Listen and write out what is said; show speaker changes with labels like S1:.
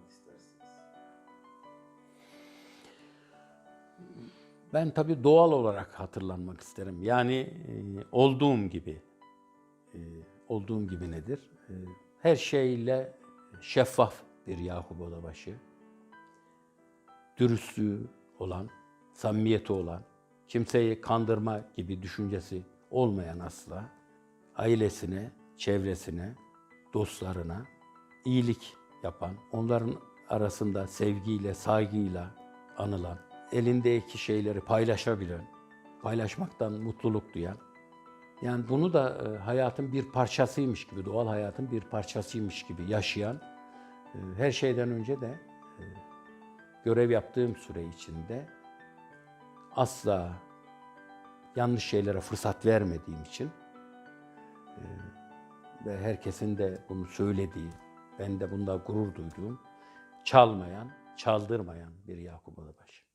S1: anlatmak istersiniz? Ben tabii doğal olarak hatırlanmak isterim. Yani e, olduğum gibi. E, olduğum gibi nedir? E, her şeyle şeffaf bir Yakup Odabaşı. Dürüstlüğü olan, samimiyeti olan, kimseyi kandırma gibi düşüncesi olmayan asla ailesine, çevresine, dostlarına iyilik yapan, onların arasında sevgiyle, saygıyla anılan, elindeki şeyleri paylaşabilen, paylaşmaktan mutluluk duyan, yani bunu da e, hayatın bir parçasıymış gibi, doğal hayatın bir parçasıymış gibi yaşayan, e, her şeyden önce de e, görev yaptığım süre içinde asla yanlış şeylere fırsat vermediğim için ve herkesin de bunu söylediği, ben de bunda gurur duyduğum, çalmayan, çaldırmayan bir Yakup Odabaşı.